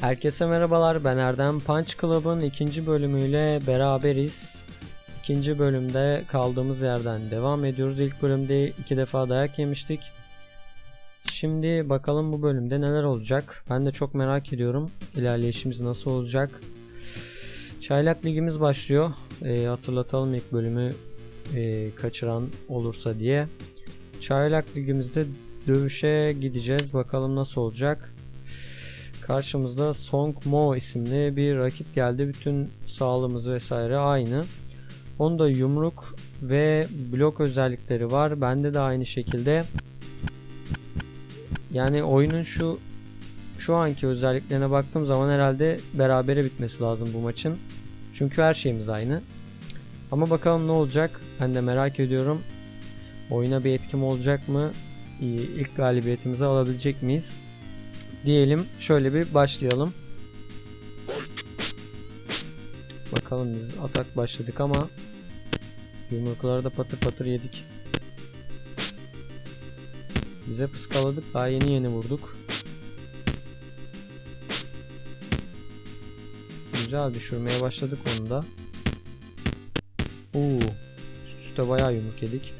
Herkese merhabalar ben Erdem Punch Club'ın ikinci bölümüyle beraberiz. İkinci bölümde kaldığımız yerden devam ediyoruz. İlk bölümde iki defa dayak yemiştik. Şimdi bakalım bu bölümde neler olacak. Ben de çok merak ediyorum. İlerleyişimiz nasıl olacak. Çaylak Ligimiz başlıyor. Ee, hatırlatalım ilk bölümü e, kaçıran olursa diye. Çaylak Ligimizde dövüşe gideceğiz. Bakalım nasıl olacak. Karşımızda Song Mo isimli bir rakip geldi. Bütün sağlığımız vesaire aynı. Onda yumruk ve blok özellikleri var. Bende de aynı şekilde. Yani oyunun şu şu anki özelliklerine baktığım zaman herhalde berabere bitmesi lazım bu maçın. Çünkü her şeyimiz aynı. Ama bakalım ne olacak? Ben de merak ediyorum. Oyuna bir etkim olacak mı? İlk galibiyetimizi alabilecek miyiz? Diyelim şöyle bir başlayalım. Bakalım biz atak başladık ama yumrukları da patır patır yedik. Bize pıskaladık daha yeni yeni vurduk. Güzel düşürmeye başladık onu da. Oo, üst üste bayağı yumruk yedik.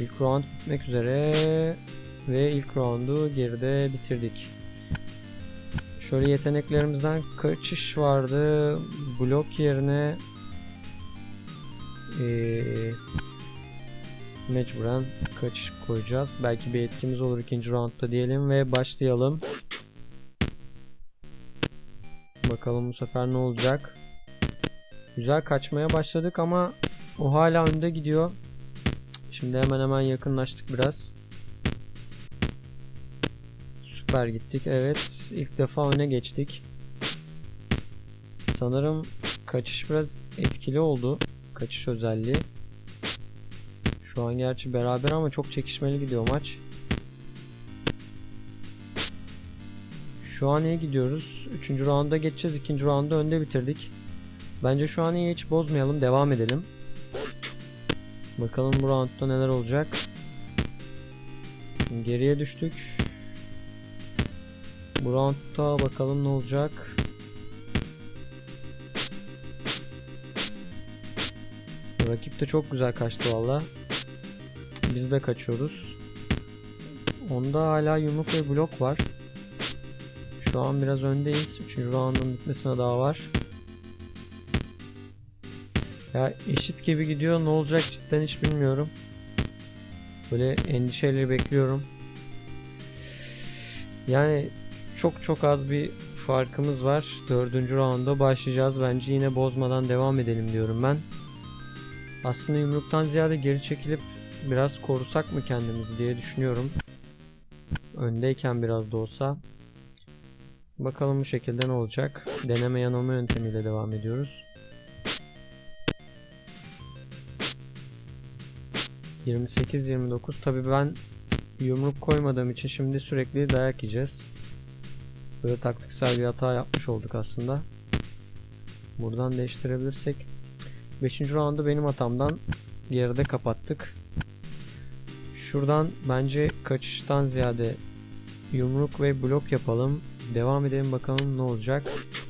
İlk round bitmek üzere ve ilk roundu geride bitirdik. Şöyle yeteneklerimizden kaçış vardı. Blok yerine ee, mecburen kaçış koyacağız. Belki bir etkimiz olur ikinci roundda diyelim ve başlayalım. Bakalım bu sefer ne olacak. Güzel kaçmaya başladık ama o hala önde gidiyor. Şimdi hemen hemen yakınlaştık biraz. Süper gittik. Evet. ilk defa öne geçtik. Sanırım kaçış biraz etkili oldu. Kaçış özelliği. Şu an gerçi beraber ama çok çekişmeli gidiyor maç. Şu an iyi gidiyoruz. Üçüncü rounda geçeceğiz. İkinci rounda önde bitirdik. Bence şu an iyi hiç bozmayalım. Devam edelim. Bakalım bu roundda neler olacak. Geriye düştük. Bu roundda bakalım ne olacak. Rakip de çok güzel kaçtı valla. Biz de kaçıyoruz. Onda hala yumruk ve blok var. Şu an biraz öndeyiz. Üçüncü roundun bitmesine daha var. Ya eşit gibi gidiyor. Ne olacak cidden hiç bilmiyorum. Böyle endişeyle bekliyorum. Yani çok çok az bir farkımız var. Dördüncü rounda başlayacağız. Bence yine bozmadan devam edelim diyorum ben. Aslında yumruktan ziyade geri çekilip biraz korusak mı kendimizi diye düşünüyorum. Öndeyken biraz da olsa. Bakalım bu şekilde ne olacak. Deneme yanılma yöntemiyle devam ediyoruz. 28-29 tabi ben yumruk koymadığım için şimdi sürekli dayak yiyeceğiz. Böyle taktiksel bir hata yapmış olduk aslında. Buradan değiştirebilirsek. 5. roundu benim hatamdan geride kapattık. Şuradan bence kaçıştan ziyade yumruk ve blok yapalım. Devam edelim bakalım ne olacak.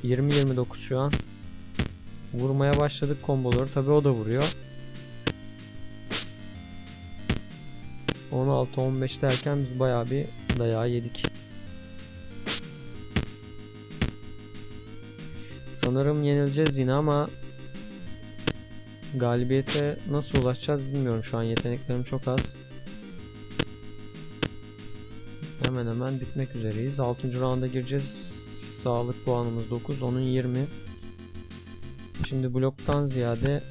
20-29 şu an. Vurmaya başladık komboları. Tabi o da vuruyor. 16-15 derken biz bayağı bir dayağı yedik. Sanırım yenileceğiz yine ama galibiyete nasıl ulaşacağız bilmiyorum şu an yeteneklerim çok az. Hemen hemen bitmek üzereyiz. 6. rounda gireceğiz. Sağlık puanımız 9, onun 20. Şimdi bloktan ziyade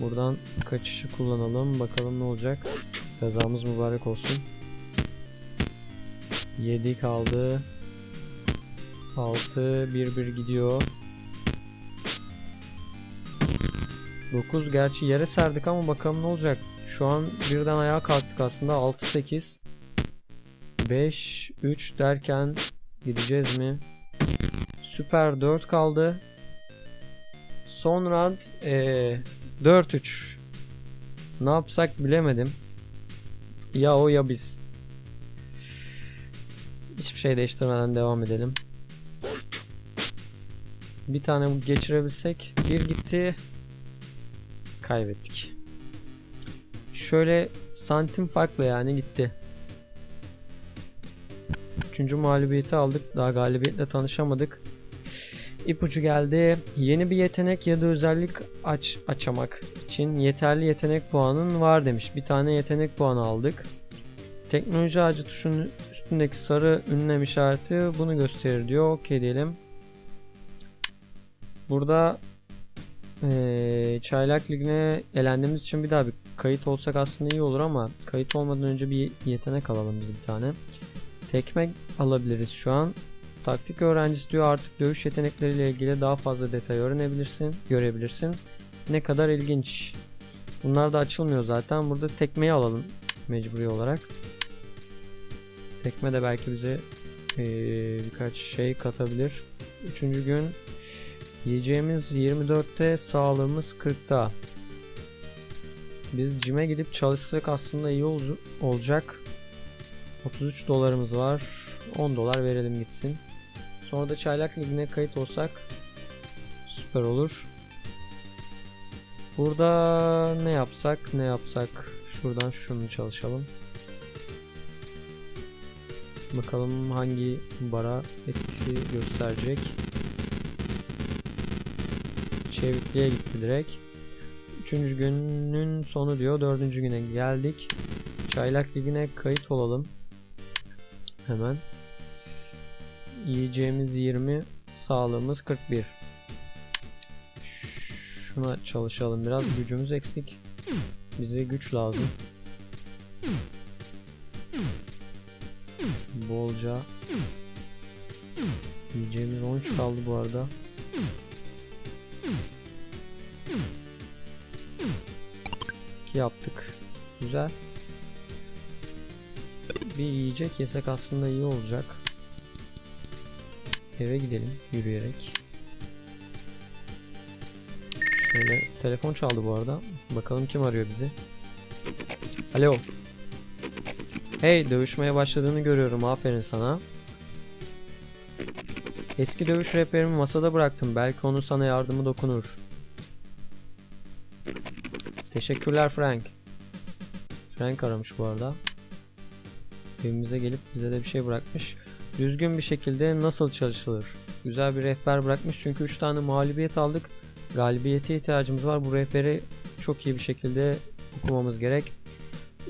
buradan kaçışı kullanalım. Bakalım ne olacak. Kazamız mübarek olsun. 7 kaldı. 6 1-1 gidiyor. 9 gerçi yere serdik ama bakalım ne olacak. Şu an birden ayağa kalktık aslında. 6-8 5 3 derken gideceğiz mi? Süper 4 kaldı. Son round ee, 4-3. Ne yapsak bilemedim. Ya o ya biz. Hiçbir şey değiştirmeden devam edelim. Bir tane geçirebilsek. Bir gitti. Kaybettik. Şöyle santim farklı yani gitti. Üçüncü mağlubiyeti aldık. Daha galibiyetle tanışamadık. İpucu geldi. Yeni bir yetenek ya da özellik aç açamak için yeterli yetenek puanın var demiş. Bir tane yetenek puanı aldık. Teknoloji ağacı tuşunun üstündeki sarı ünlem işareti bunu gösterir diyor. Okey diyelim. Burada eee Çaylak Ligi'ne elendiğimiz için bir daha bir kayıt olsak aslında iyi olur ama kayıt olmadan önce bir yetenek alalım biz bir tane. Tekme alabiliriz şu an. Taktik öğrencisi diyor artık dövüş yetenekleriyle ilgili daha fazla detay öğrenebilirsin, görebilirsin. Ne kadar ilginç. Bunlar da açılmıyor zaten. Burada tekmeyi alalım mecburi olarak. Tekme de belki bize eee, birkaç şey katabilir. Üçüncü gün yiyeceğimiz 24'te sağlığımız 40'ta. Biz cime gidip çalışsak aslında iyi ol- olacak. 33 dolarımız var. 10 dolar verelim gitsin. Sonra da Çaylak Ligi'ne kayıt olsak süper olur. Burada ne yapsak ne yapsak şuradan şunu çalışalım. Bakalım hangi bara etkisi gösterecek. Çevikliğe gitti direkt. Üçüncü günün sonu diyor. Dördüncü güne geldik. Çaylak Ligi'ne kayıt olalım. Hemen. Yiyeceğimiz 20, sağlığımız 41. Şuna çalışalım biraz. Gücümüz eksik. Bize güç lazım. Bolca. Yiyeceğimiz 13 kaldı bu arada. Yaptık. Güzel. Bir yiyecek yesek aslında iyi olacak. Eve gidelim yürüyerek. Şöyle telefon çaldı bu arada. Bakalım kim arıyor bizi. Alo. Hey dövüşmeye başladığını görüyorum. Aferin sana. Eski dövüş rehberimi masada bıraktım. Belki onun sana yardımı dokunur. Teşekkürler Frank. Frank aramış bu arada. Evimize gelip bize de bir şey bırakmış. Düzgün bir şekilde nasıl çalışılır? Güzel bir rehber bırakmış çünkü 3 tane mağlubiyet aldık. Galibiyete ihtiyacımız var. Bu rehberi çok iyi bir şekilde okumamız gerek.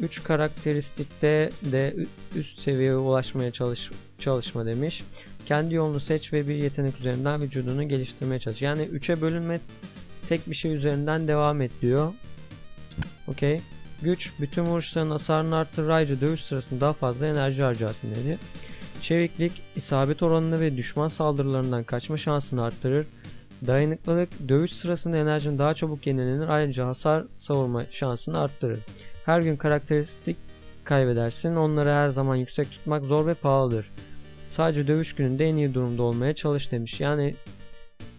3 karakteristikte de üst seviyeye ulaşmaya çalış çalışma demiş. Kendi yolunu seç ve bir yetenek üzerinden vücudunu geliştirmeye çalış. Yani 3'e bölünme tek bir şey üzerinden devam et diyor. Okey. Güç bütün vuruşların hasarını arttırır ayrıca dövüş sırasında daha fazla enerji harcarsın dedi. Çeviklik isabet oranını ve düşman saldırılarından kaçma şansını arttırır. Dayanıklılık dövüş sırasında enerjin daha çabuk yenilenir ayrıca hasar savurma şansını arttırır. Her gün karakteristik kaybedersin. Onları her zaman yüksek tutmak zor ve pahalıdır. Sadece dövüş gününde en iyi durumda olmaya çalış demiş. Yani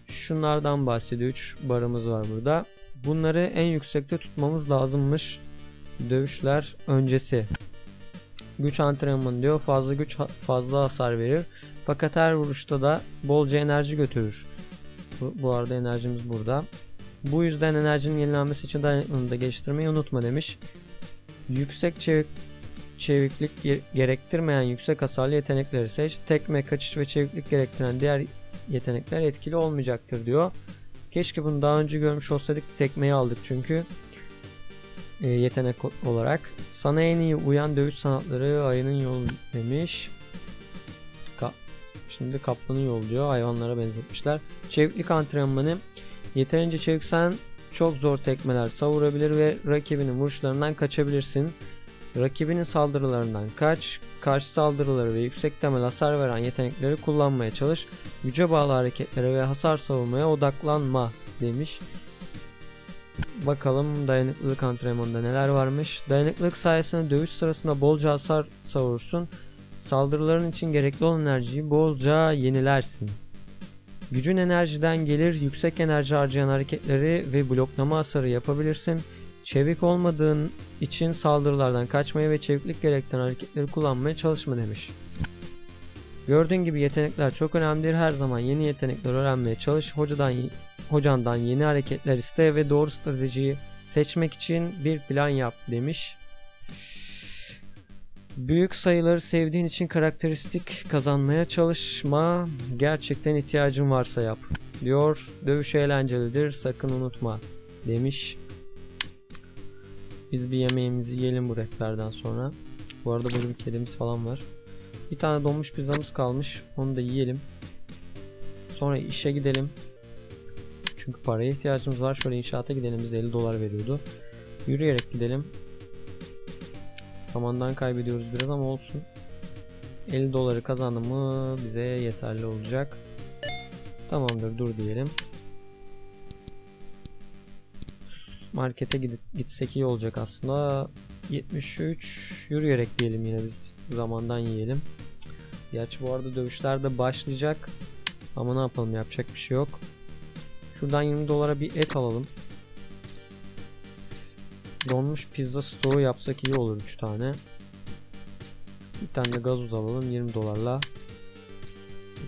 şunlardan bahsediyor. 3 barımız var burada. Bunları en yüksekte tutmamız lazımmış. Dövüşler öncesi. Güç antrenmanı diyor. Fazla güç fazla hasar verir. Fakat her vuruşta da bolca enerji götürür. Bu, bu arada enerjimiz burada. Bu yüzden enerjinin yenilenmesi için dayanıklılığını da geliştirmeyi unutma demiş. Yüksek çevik, çeviklik ge- gerektirmeyen yüksek hasarlı yetenekleri seç. Tekme, kaçış ve çeviklik gerektiren diğer yetenekler etkili olmayacaktır diyor. Keşke bunu daha önce görmüş olsaydık tekmeyi aldık çünkü e, yetenek olarak. Sana en iyi uyan dövüş sanatları ayının yolu demiş. Ka- Şimdi kaplanın yolu diyor. Hayvanlara benzetmişler. Çeviklik antrenmanı. Yeterince çeviksen çok zor tekmeler savurabilir ve rakibinin vuruşlarından kaçabilirsin. Rakibinin saldırılarından kaç, karşı saldırıları ve yüksek temel hasar veren yetenekleri kullanmaya çalış. Güce bağlı hareketlere ve hasar savurmaya odaklanma demiş. Bakalım dayanıklılık antrenmanında neler varmış. Dayanıklılık sayesinde dövüş sırasında bolca hasar savurursun. Saldırıların için gerekli olan enerjiyi bolca yenilersin. Gücün enerjiden gelir, yüksek enerji harcayan hareketleri ve bloklama hasarı yapabilirsin. Çevik olmadığın için saldırılardan kaçmaya ve çeviklik gerektiren hareketleri kullanmaya çalışma demiş. Gördüğün gibi yetenekler çok önemlidir. Her zaman yeni yetenekler öğrenmeye çalış. Hocadan hocandan yeni hareketler iste ve doğru stratejiyi seçmek için bir plan yap demiş. Büyük sayıları sevdiğin için karakteristik kazanmaya çalışma. Gerçekten ihtiyacın varsa yap. Diyor. Dövüş eğlencelidir. Sakın unutma demiş. Biz bir yemeğimizi yiyelim bu rehberden sonra. Bu arada burada bir kedimiz falan var. Bir tane donmuş pizzamız kalmış. Onu da yiyelim. Sonra işe gidelim. Çünkü paraya ihtiyacımız var. Şöyle inşaata gidelim. Biz 50 dolar veriyordu. Yürüyerek gidelim. Zamandan kaybediyoruz biraz ama olsun. 50 doları kazandı mı bize yeterli olacak. Tamamdır dur diyelim. Markete gidip gitsek iyi olacak aslında. 73 yürüyerek diyelim yine biz zamandan yiyelim. Gerçi bu arada dövüşler de başlayacak. Ama ne yapalım yapacak bir şey yok. Şuradan 20 dolara bir et alalım. Donmuş pizza stoğu yapsak iyi olur 3 tane. Bir tane de gazoz alalım 20 dolarla.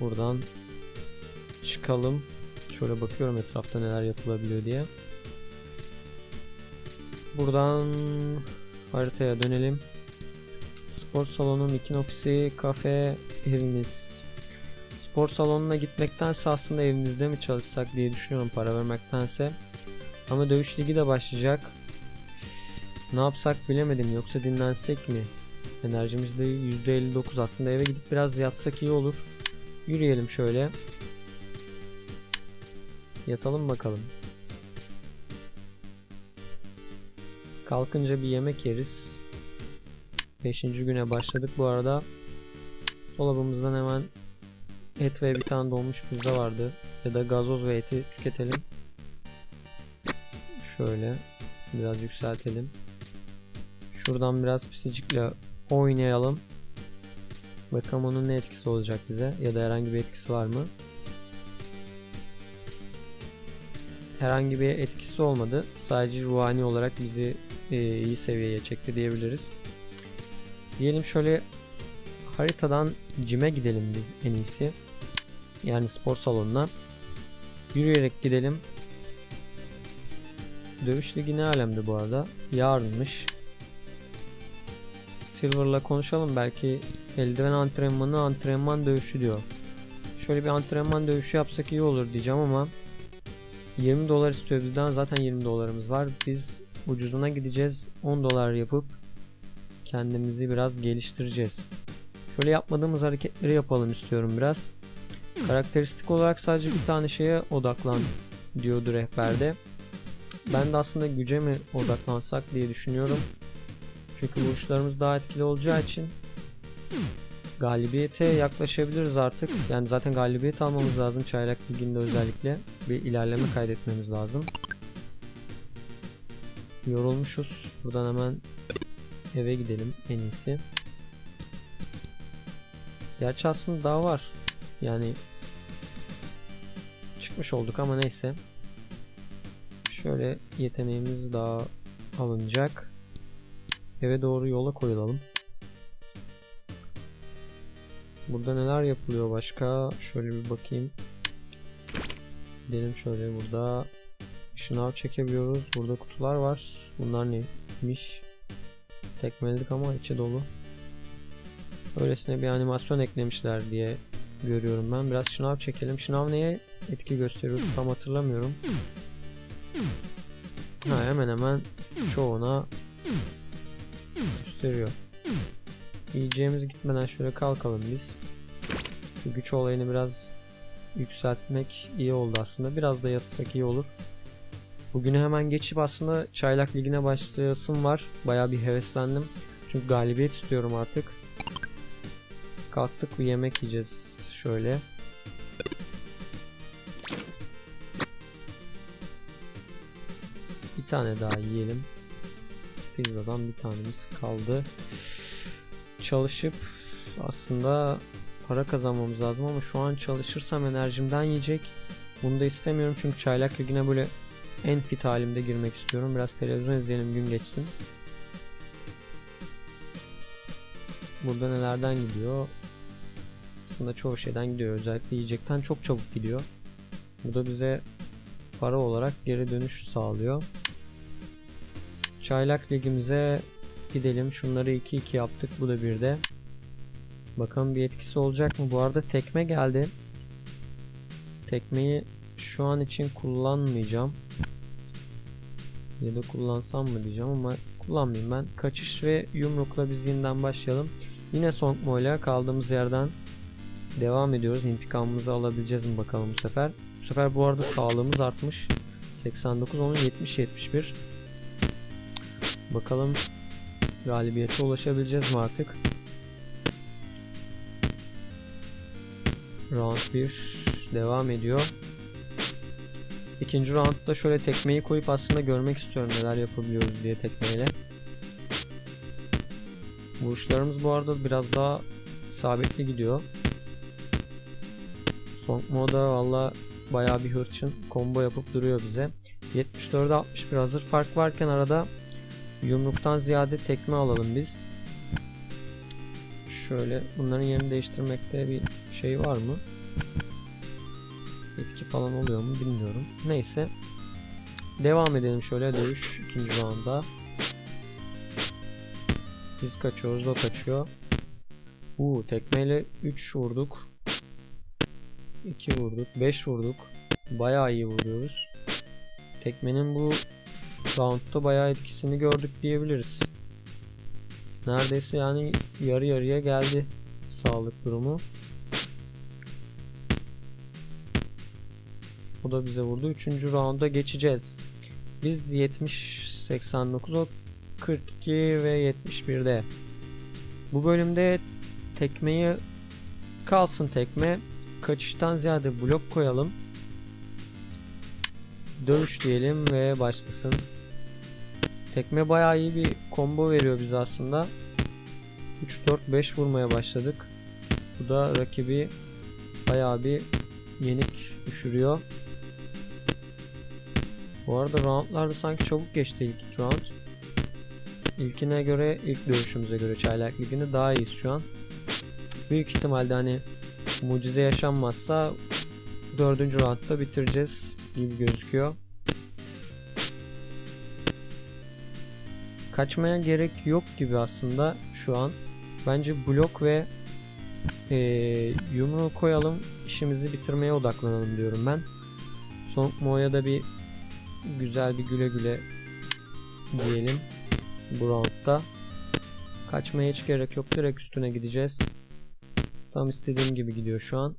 Buradan çıkalım. Şöyle bakıyorum etrafta neler yapılabiliyor diye. Buradan haritaya dönelim. Spor salonu, mikin ofisi, kafe, evimiz. Spor salonuna gitmektense aslında evimizde mi çalışsak diye düşünüyorum para vermektense. Ama dövüş ligi de başlayacak. Ne yapsak bilemedim yoksa dinlensek mi? Enerjimiz de %59 aslında eve gidip biraz yatsak iyi olur. Yürüyelim şöyle. Yatalım bakalım. Kalkınca bir yemek yeriz. 5. güne başladık bu arada. Dolabımızdan hemen et ve bir tane donmuş pizza vardı. Ya da gazoz ve eti tüketelim. Şöyle biraz yükseltelim. Şuradan biraz pisicikle oynayalım. Bakalım onun ne etkisi olacak bize ya da herhangi bir etkisi var mı? Herhangi bir etkisi olmadı. Sadece ruhani olarak bizi e, iyi seviyeye çekti diyebiliriz. Diyelim şöyle haritadan cime gidelim biz en iyisi. Yani spor salonuna. Yürüyerek gidelim. Dövüş ligi ne alemde bu arada? Yarınmış. Silver'la konuşalım belki eldiven antrenmanı antrenman dövüşü diyor. Şöyle bir antrenman dövüşü yapsak iyi olur diyeceğim ama 20 dolar istiyor bizden zaten 20 dolarımız var. Biz ucuzuna gideceğiz 10 dolar yapıp kendimizi biraz geliştireceğiz. Şöyle yapmadığımız hareketleri yapalım istiyorum biraz. Karakteristik olarak sadece bir tane şeye odaklan diyordu rehberde. Ben de aslında güce mi odaklansak diye düşünüyorum. Çünkü vuruşlarımız daha etkili olacağı için galibiyete yaklaşabiliriz artık. Yani zaten galibiyet almamız lazım çaylak liginde özellikle. Bir ilerleme kaydetmemiz lazım. Yorulmuşuz. Buradan hemen eve gidelim en iyisi. Gerçi aslında daha var. Yani çıkmış olduk ama neyse. Şöyle yeteneğimiz daha alınacak. Eve doğru yola koyulalım. Burada neler yapılıyor başka? Şöyle bir bakayım. Gidelim şöyle burada şınav çekebiliyoruz. Burada kutular var. Bunlar neymiş? Tekmeledik ama içi dolu. Öylesine bir animasyon eklemişler diye görüyorum ben. Biraz şınav çekelim. Şınav neye etki gösteriyor tam hatırlamıyorum. Ha, hemen hemen çoğuna gösteriyor. Yiyeceğimiz gitmeden şöyle kalkalım biz. Şu güç olayını biraz yükseltmek iyi oldu aslında. Biraz da yatırsak iyi olur. Bugünü hemen geçip aslında Çaylak Ligi'ne başlayasım var. Baya bir heveslendim. Çünkü galibiyet istiyorum artık. Kalktık bir yemek yiyeceğiz şöyle. Bir tane daha yiyelim. Pizzadan bir tanemiz kaldı. Çalışıp aslında para kazanmamız lazım ama şu an çalışırsam enerjimden yiyecek. Bunu da istemiyorum çünkü çaylak ligine böyle en fit halimde girmek istiyorum. Biraz televizyon izleyelim gün geçsin. Burada nelerden gidiyor? aslında çoğu şeyden gidiyor. Özellikle yiyecekten çok çabuk gidiyor. Bu da bize para olarak geri dönüş sağlıyor. Çaylak ligimize gidelim. Şunları 2-2 yaptık. Bu da bir de. Bakalım bir etkisi olacak mı? Bu arada tekme geldi. Tekmeyi şu an için kullanmayacağım. Ya da kullansam mı diyeceğim ama kullanmayayım ben. Kaçış ve yumrukla biz yeniden başlayalım. Yine Songmo ile kaldığımız yerden devam ediyoruz. İntikamımızı alabileceğiz mi bakalım bu sefer. Bu sefer bu arada sağlığımız artmış. 89 onun 70 71. Bakalım galibiyete ulaşabileceğiz mi artık? Round 1 devam ediyor. İkinci roundda şöyle tekmeyi koyup aslında görmek istiyorum neler yapabiliyoruz diye tekmeyle. Vuruşlarımız bu arada biraz daha sabitli gidiyor. Song moda valla baya bir hırçın combo yapıp duruyor bize. 74'e 61 hazır fark varken arada yumruktan ziyade tekme alalım biz. Şöyle bunların yerini değiştirmekte bir şey var mı? Falan oluyor mu bilmiyorum. Neyse. Devam edelim şöyle dövüş ikinci rounda. Biz kaçıyoruz o kaçıyor. Uuu tekmeyle 3 vurduk. 2 vurduk. 5 vurduk. Bayağı iyi vuruyoruz. Tekmenin bu roundda bayağı etkisini gördük diyebiliriz. Neredeyse yani yarı yarıya geldi sağlık durumu. O da bize vurdu. Üçüncü rounda geçeceğiz. Biz 70 89 o 42 ve 71'de. Bu bölümde tekmeyi kalsın tekme. Kaçıştan ziyade blok koyalım. Dövüş diyelim ve başlasın. Tekme bayağı iyi bir combo veriyor bize aslında. 3 4 5 vurmaya başladık. Bu da rakibi bayağı bir yenik düşürüyor. Bu arada roundlarda sanki çabuk geçti ilk iki round. İlkine göre, ilk dövüşümüze göre Çaylak Ligi'nde daha iyiyiz şu an. Büyük ihtimalle hani mucize yaşanmazsa dördüncü roundda bitireceğiz gibi gözüküyor. Kaçmaya gerek yok gibi aslında şu an. Bence blok ve ee, yumruğu koyalım işimizi bitirmeye odaklanalım diyorum ben. Son Mo'ya da bir güzel bir güle güle diyelim bu roundda. Kaçmaya hiç gerek yok. Direkt üstüne gideceğiz. Tam istediğim gibi gidiyor şu an.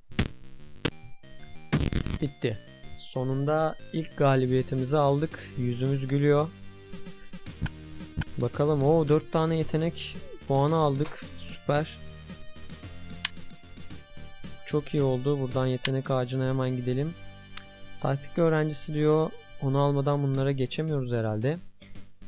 Bitti. Sonunda ilk galibiyetimizi aldık. Yüzümüz gülüyor. Bakalım o 4 tane yetenek puanı aldık. Süper. Çok iyi oldu. Buradan yetenek ağacına hemen gidelim. Taktik öğrencisi diyor. Onu almadan bunlara geçemiyoruz herhalde.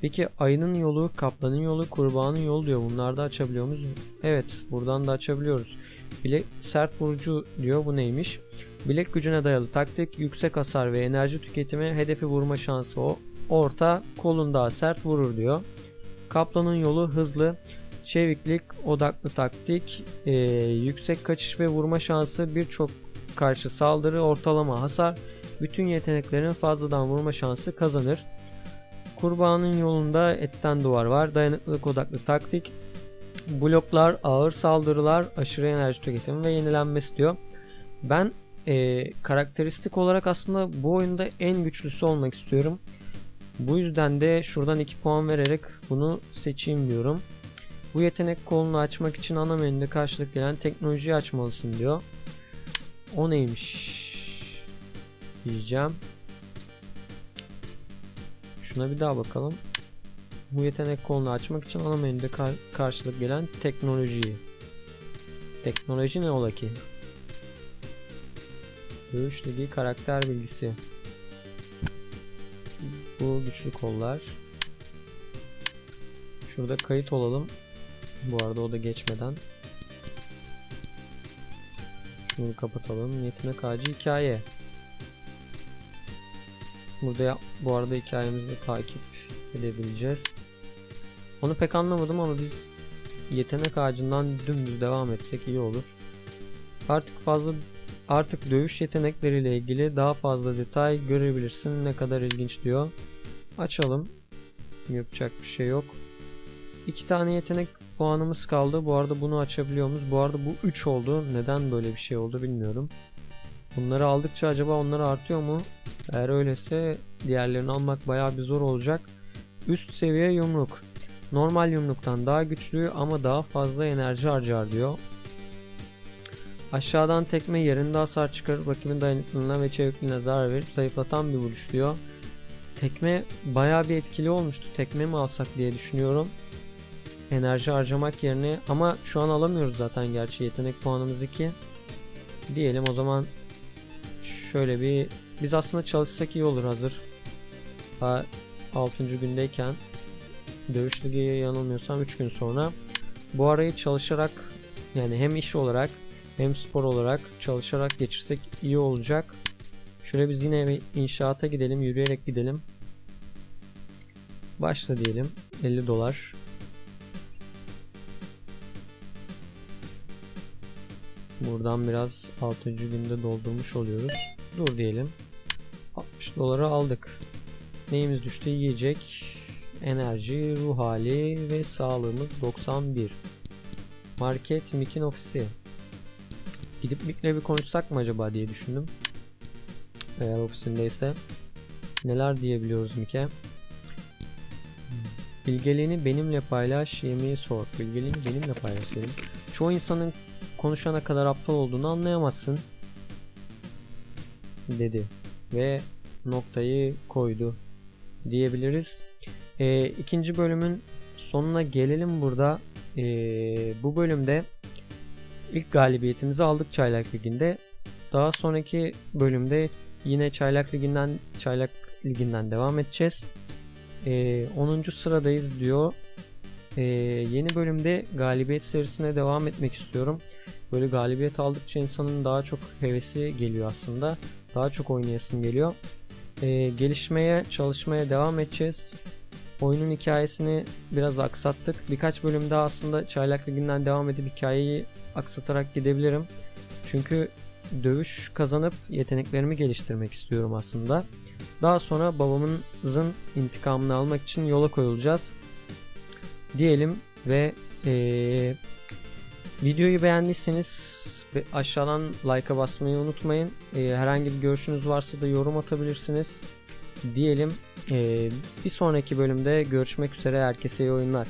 Peki ayının yolu, kaplanın yolu, kurbanın yolu diyor. Bunları da açabiliyor muyuz? Evet, buradan da açabiliyoruz. Bilek sert vurucu diyor. Bu neymiş? Bilek gücüne dayalı taktik, yüksek hasar ve enerji tüketimi, hedefi vurma şansı o. Orta, kolun daha sert vurur diyor. Kaplanın yolu hızlı, çeviklik, odaklı taktik, e, yüksek kaçış ve vurma şansı, birçok karşı saldırı, ortalama hasar, bütün yeteneklerin fazladan vurma şansı kazanır. Kurbanın yolunda etten duvar var. Dayanıklılık odaklı taktik. Bloklar, ağır saldırılar, aşırı enerji tüketimi ve yenilenmesi diyor. Ben e, karakteristik olarak aslında bu oyunda en güçlüsü olmak istiyorum. Bu yüzden de şuradan 2 puan vererek bunu seçeyim diyorum. Bu yetenek kolunu açmak için ana menüde karşılık gelen teknolojiyi açmalısın diyor. O neymiş? Diyeceğim. Şuna bir daha bakalım. Bu yetenek kolunu açmak için ana menüde kar karşılık gelen teknolojiyi. Teknoloji ne ola ki? Dövüş ligi karakter bilgisi. Bu güçlü kollar. Şurada kayıt olalım. Bu arada o da geçmeden. Şunu kapatalım. Yetenek ağacı hikaye. Burada bu arada hikayemizi takip edebileceğiz. Onu pek anlamadım ama biz yetenek ağacından dümdüz devam etsek iyi olur. Artık fazla artık dövüş yetenekleriyle ilgili daha fazla detay görebilirsin. Ne kadar ilginç diyor. Açalım. Yapacak bir şey yok. İki tane yetenek puanımız kaldı. Bu arada bunu açabiliyor muyuz? Bu arada bu 3 oldu. Neden böyle bir şey oldu bilmiyorum. Bunları aldıkça acaba onları artıyor mu? Eğer öyleyse diğerlerini almak bayağı bir zor olacak. Üst seviye yumruk. Normal yumruktan daha güçlü ama daha fazla enerji harcar diyor. Aşağıdan tekme yerinde hasar çıkarıp rakibin dayanıklılığına ve çevikliğine zarar verip zayıflatan bir vuruş diyor. Tekme bayağı bir etkili olmuştu. Tekme mi alsak diye düşünüyorum. Enerji harcamak yerine ama şu an alamıyoruz zaten gerçi yetenek puanımız 2. Diyelim o zaman şöyle bir biz aslında çalışsak iyi olur hazır. Daha 6. gündeyken dövüş ligi yanılmıyorsam 3 gün sonra bu arayı çalışarak yani hem iş olarak hem spor olarak çalışarak geçirsek iyi olacak. Şöyle biz yine bir inşaata gidelim, yürüyerek gidelim. Başla diyelim. 50 dolar. Buradan biraz 6. günde doldurmuş oluyoruz. Dur diyelim. 60 doları aldık. Neyimiz düştü? Yiyecek, enerji, ruh hali ve sağlığımız 91. Market, Mick'in ofisi. Gidip Mick'le bir konuşsak mı acaba diye düşündüm. Eğer ofisindeyse. Neler diyebiliyoruz Mick'e? Bilgeliğini benimle paylaş, yemeği sor. Bilgeliğini benimle paylaş. Çoğu insanın konuşana kadar aptal olduğunu anlayamazsın. Dedi. Ve noktayı koydu diyebiliriz. Ee, ikinci bölümün sonuna gelelim burada. Ee, bu bölümde ilk galibiyetimizi aldık Çaylak Ligi'nde. Daha sonraki bölümde yine Çaylak Ligi'nden Çaylak Ligi'nden devam edeceğiz. Ee, 10. sıradayız diyor. Ee, yeni bölümde galibiyet serisine devam etmek istiyorum. Böyle galibiyet aldıkça insanın daha çok hevesi geliyor aslında. Daha çok oynayasın geliyor. Ee, gelişmeye, çalışmaya devam edeceğiz. Oyunun hikayesini biraz aksattık. Birkaç bölüm daha aslında Çaylak Ligi'nden devam edip hikayeyi aksatarak gidebilirim. Çünkü dövüş kazanıp yeteneklerimi geliştirmek istiyorum aslında. Daha sonra babamızın intikamını almak için yola koyulacağız. Diyelim ve ee, videoyu beğendiyseniz ve aşağıdan like'a basmayı unutmayın. Ee, herhangi bir görüşünüz varsa da yorum atabilirsiniz. Diyelim ee, bir sonraki bölümde görüşmek üzere herkese iyi oyunlar.